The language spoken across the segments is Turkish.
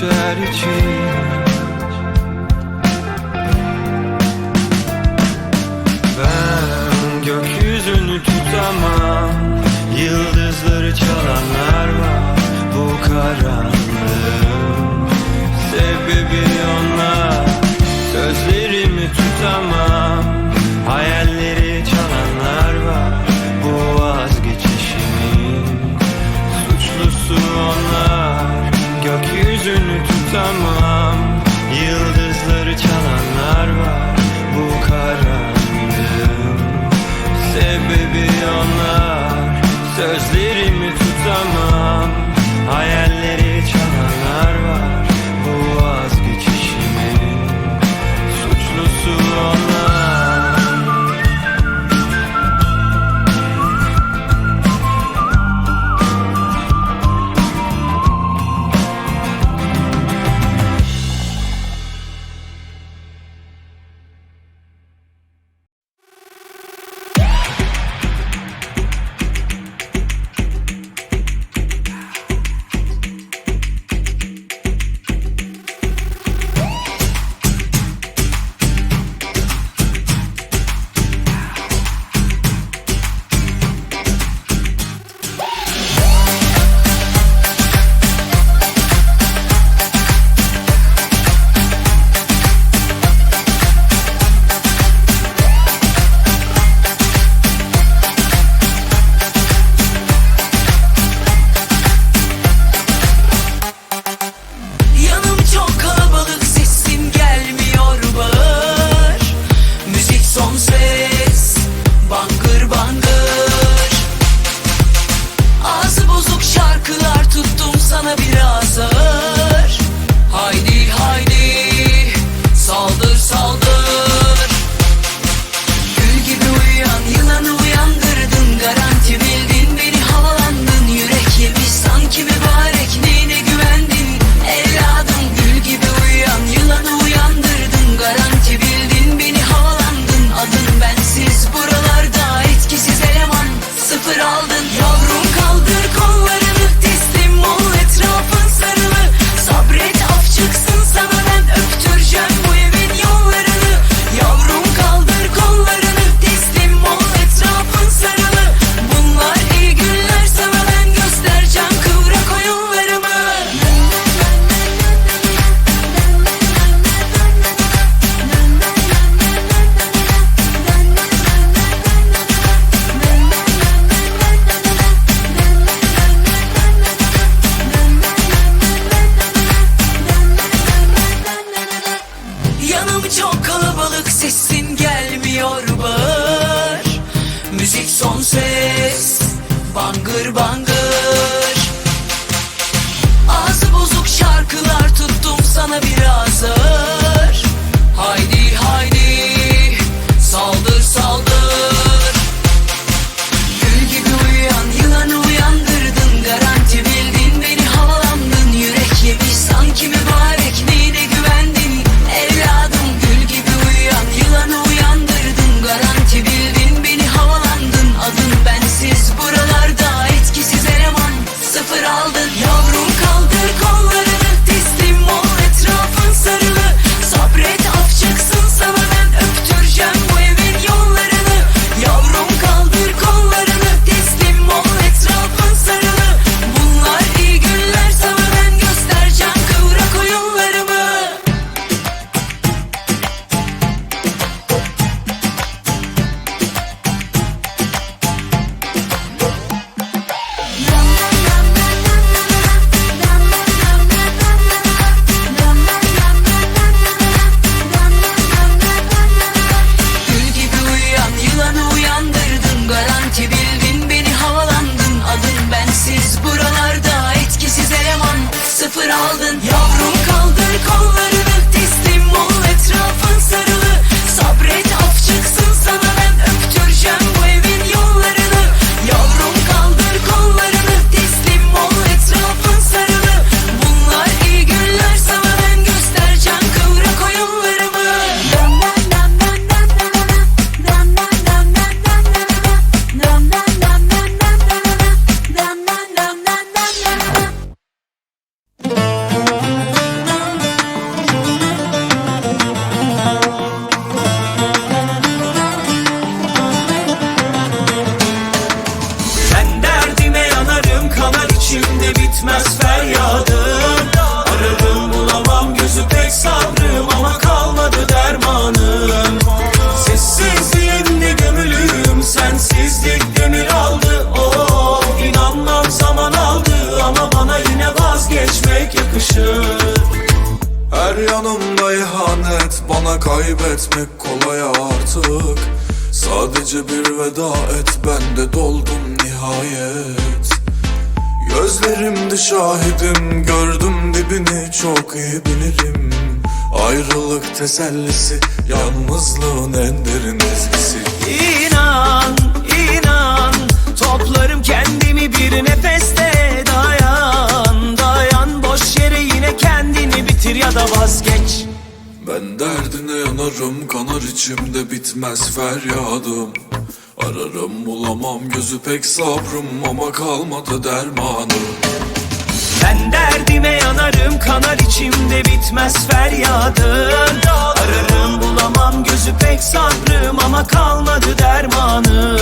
geçer için Ben gökyüzünü tutamam Yıldızları çalanlar var bu karanlığın Sebebi onlar. Sözlerimi tutamam. Kaybetmek kolay artık. Sadece bir veda et Ben de doldum nihayet. Gözlerimde şahidim Gördüm dibini çok iyi bilirim. Ayrılık tesellisi Yalnızlığın en derin ezgisi. İnan, inan Toplarım kendimi bir nefeste. Dayan, dayan Boş yere yine kendini bitir ya da vazgeç Ben derdine yanarım kanar içimde bitmez feryadım Ararım bulamam gözü pek sabrım ama kalmadı dermanım. Ben derdime yanarım kanar içimde bitmez feryadım Ararım bulamam gözü pek sabrım ama kalmadı dermanım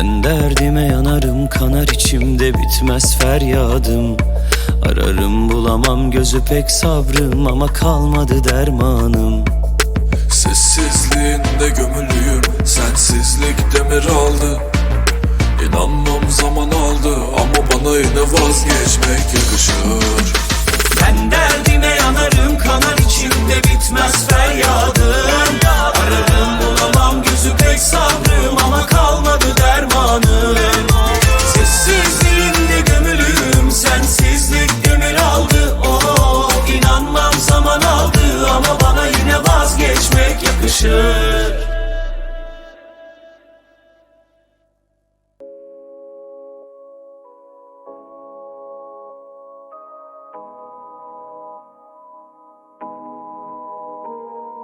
Ben derdime yanarım kanar içimde bitmez feryadım. Ararım bulamam gözü pek sabrım ama kalmadı dermanım. Sessizliğinde gömülüyüm Sensizlik demir aldı. İnanmam zaman aldı Ama bana yine vazgeçmek yakışır. Ben derdime yanarım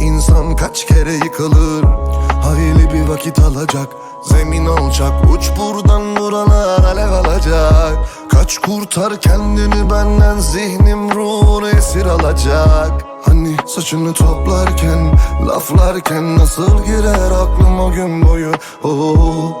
insan kaç kere yıkılır? Hayli bir vakit alacak Zemin alacak Uç buradan buralar alev alacak. Kaç kurtar kendini benden Zihnim ruhunu esir alacak. Hani saçını toplarken Laflarken nasıl girer aklım o gün boyu? Oh,